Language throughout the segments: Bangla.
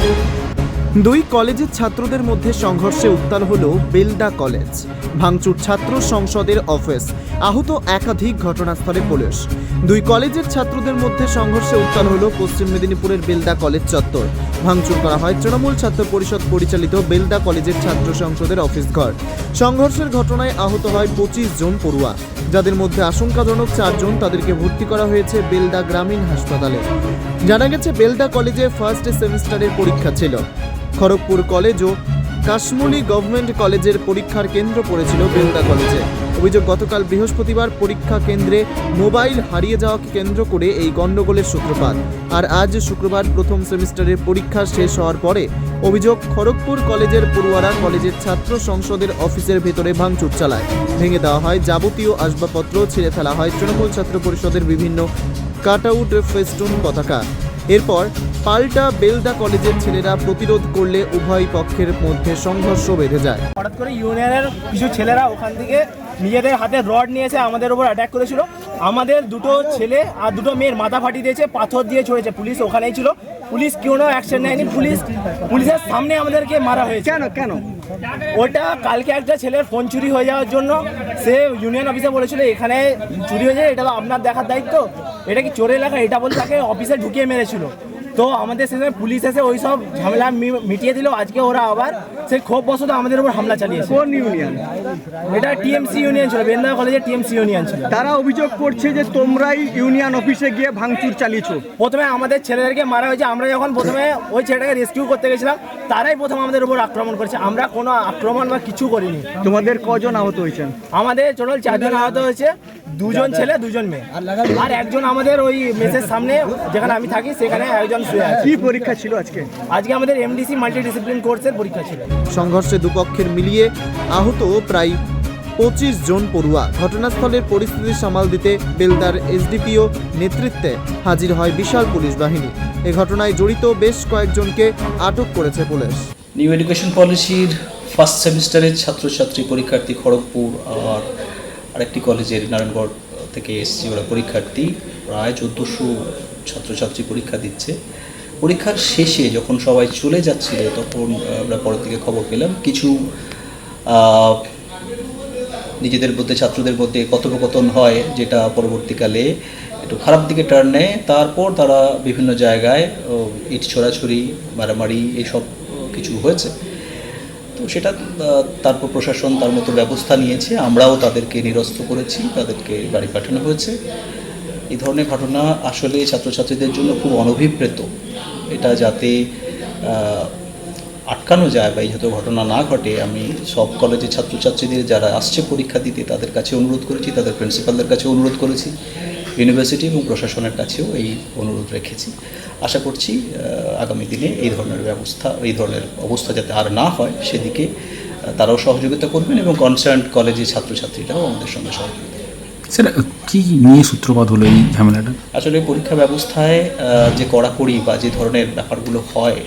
Музика দুই কলেজের ছাত্রদের মধ্যে সংঘর্ষে উত্তাল হল বেলডা কলেজ। ভাঙচুর ছাত্র সংসদের অফিস। আহত একাধিক ঘটনাস্থলে পুলিশ। দুই কলেজের ছাত্রদের মধ্যে সংঘর্ষে উত্তাল হল পশ্চিম মেদিনীপুরের বেলডা কলেজ চত্বর। ভাঙচুর করা হয় তৃণমূল ছাত্র পরিষদ পরিচালিত বেলডা কলেজের ছাত্র সংসদের অফিস ঘর। সংঘর্ষের ঘটনায় আহত হয় পঁচিশ জন পড়ুয়া। যাদের মধ্যে আশঙ্কাজনক চারজন তাদেরকে ভর্তি করা হয়েছে বেলডা গ্রামীণ হাসপাতালে। জানা গেছে, বেলডা কলেজে ফার্স্ট সেমিস্টারের পরীক্ষা ছিল। খড়গপুর কলেজ ও কাশ্মলী গভর্নমেন্ট কলেজের পরীক্ষার কেন্দ্র পড়েছিল বেলদা কলেজে। অভিযোগ, গতকাল বৃহস্পতিবার পরীক্ষা কেন্দ্রে মোবাইল হারিয়ে যাওয়াকে কেন্দ্র করে এই গণ্ডগোলের সূত্রপাত। আর আজ শুক্রবার প্রথম সেমিস্টারের পরীক্ষা শেষ হওয়ার পরে অভিযোগ, খড়গপুর কলেজের পড়ুয়ারা কলেজের ছাত্র সংসদের অফিসের ভেতরে ভাঙচুর চালায়। ভেঙে দেওয়া হয় যাবতীয় আসবাবপত্র, ছিঁড়ে ফেলা হয় তৃণমূল ছাত্র পরিষদের বিভিন্ন কাট আউট ফেস্টুন পতাকা। এরপর পাল্টা বেলদা কলেজের ছেলেরা প্রতিরোধ করলে উভয় পক্ষের মধ্যে সংঘর্ষ বেঁধে যায়। হঠাৎ করে ইউনিয়নের কিছু ছেলেরা ওখান থেকে নিজেদের হাতে রড নিয়ে এসে আমাদের উপর অ্যাটাক করেছিল। আমাদের দুটো ছেলে আর দুটো মেয়ের মাথা ফাটিয়ে দিয়েছে পাথর দিয়ে ছড়েছে পুলিশ ওখানেই ছিল। পুলিশ কোনো অ্যাকশন নেয়নি পুলিশ পুলিশের সামনে আমাদেরকে মারা হয়েছে। কেন কেন? ওটা কালকে একটা ছেলের ফোন চুরি হয়ে যাওয়ার জন্য সে ইউনিয়ন অফিসে বলেছিল এখানে চুরি হয়ে যায় এটা আপনার দেখার দায়িত্ব। এটা কি চোরের এলাকা এটা বলে তাকে অফিসে ঢুকিয়ে মেরেছিল। তো আমাদের সেখানে পুলিশ এসে ওই সব ঝামেলা মিটিয়ে দিল। আজকে ওরা আবার সেই ক্ষোভ বশত আমাদের উপর হামলা চালিয়েছে। কোন ইউনিয়ন এটা টিএমসি ইউনিয়ন ছিল বেন্দা কলেজের টিএমসি ইউনিয়ন ছিল। তারা অভিযোগ করছে যে তোমরাই ইউনিয়ন অফিসে গিয়ে ভাঙচুর চালিয়েছো। প্রথমে আমাদের ছেলেদেরকে মারা হয়েছে। আমরা যখন প্রথমে ওই ছেলেটাকে রেস্কিউ করতে গেছিলাম তারাই প্রথম আমাদের উপর আক্রমণ করেছে। আমরা কোনো আক্রমণ বা কিছু করিনি। তোমাদের কজন আহত হয়েছেন? আমাদের টোটাল চারজন আহত হয়েছে। দুজন ছেলে দুজন মেয়ে। আর একজন আমাদের ওই মেসের সামনে যেখানে আমি থাকি সেখানে একজন শুয়ে আছে। কি পরীক্ষা ছিল আজকে? আজকে আমাদের এমডিসি মাল্টি ডিসিপ্লিন কোর্সের পরীক্ষা ছিল। সংঘর্ষে দুপক্ষের মিলিয়ে আহত প্রায় পঁচিশ জন পড়ুয়া। ঘটনাস্থলের পরিস্থিতি সামাল দিতে বেলদার এসডিপিও নেতৃত্বে হাজির হয় বিশাল পুলিশ বাহিনী। এ ঘটনায় জড়িত বেশ কয়েকজনকে আটক করেছে পুলিশ। নিউ এডুকেশন পলিসির ফার্স্ট সেমিস্টারের ছাত্রছাত্রী পরীক্ষার্থী খড়গপুর আর আরেকটি কলেজের নারায়ণগড় থেকে এসেছে ওরা পরীক্ষার্থী। প্রায় চোদ্দোশো ছাত্রছাত্রী পরীক্ষা দিচ্ছে। পরীক্ষার শেষে যখন সবাই চলে যাচ্ছিল, তখন আমরা পরের দিকে খবর পেলাম, কিছু নিজেদের মধ্যে, ছাত্রদের মধ্যে কথোপকথন হয়, যেটা পরবর্তীকালে একটু খারাপ দিকে টার্ন নেয়। তারপর তারা বিভিন্ন জায়গায় ইট ছড়াছড়ি, মারামারি, এসব কিছু হয়েছে। তো সেটা তারপর প্রশাসন তার মতো ব্যবস্থা নিয়েছে। আমরাও তাদেরকে নিরস্ত করেছি, তাদেরকে বাড়ি পাঠানো হয়েছে। এই ধরনের ঘটনা আসলে ছাত্রছাত্রীদের জন্য খুব অনভিপ্রেত। এটা যাতে আটকানো যায় বা এই জাতীয় ঘটনা না ঘটে, আমি সব কলেজের ছাত্রছাত্রীদের যারা আসছে পরীক্ষা দিতে, তাদের কাছে অনুরোধ করেছি, তাদের প্রিন্সিপালদের কাছে অনুরোধ করেছি। ইউনিভার্সিটি এবং প্রশাসনের কাছেও এই অনুরোধ রেখেছি। আশা করছি আগামী দিনে এই ধরনের ব্যবস্থা এই ধরনের অবস্থা যাতে আর না হয় সেদিকে তারাও সহযোগিতা করবেন এবং কনসার্ন কলেজের ছাত্রছাত্রীরাও আমাদের সঙ্গে সহযোগিতা। স্যার কি নিয়ে সূত্রপাত হলো এই ঝামেলাটা? আসলে পরীক্ষা ব্যবস্থায় যে কড়াকড়ি বা যে ধরনের ব্যাপারগুলো হয়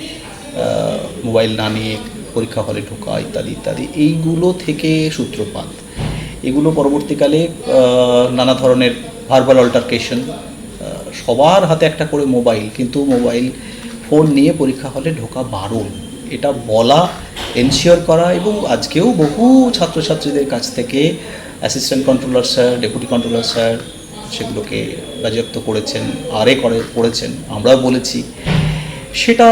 মোবাইল না নিয়ে পরীক্ষা হলে ঢোকা ইত্যাদি ইত্যাদি এইগুলো থেকে সূত্রপাত। এগুলো পরবর্তীকালে নানা ধরনের ভার্বাল অল্টারকেশন সবার হাতে একটা করে মোবাইল কিন্তু মোবাইল ফোন নিয়ে পরীক্ষা হলে ঢোকা বারণ এটা বলা এনশিওর করা এবং আজকেও বহু ছাত্রছাত্রীদের কাছ থেকে assistant controller sir deputy controller sir সেগুলোকে বাজেয়াপ্ত করেছেন, আরে করে, করেছেন। আমরাও বলেছি। সেটা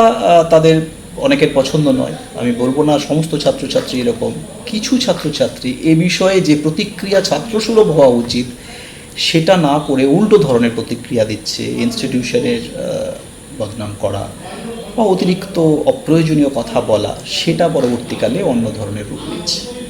তাদের অনেকের পছন্দ নয়। আমি বলব না সমস্ত ছাত্রছাত্রী এরকম। কিছু ছাত্রছাত্রী এ বিষয়ে যে প্রতিক্রিয়া ছাত্রসুলভ হওয়া উচিত সেটা না করে উল্টো ধরনের প্রতিক্রিয়া দিচ্ছে ইনস্টিটিউশনের বদনাম করা বা অতিরিক্ত অপ্রয়োজনীয় কথা বলা, সেটা পরবর্তীকালে অন্য ধরনের রূপ নিচ্ছে।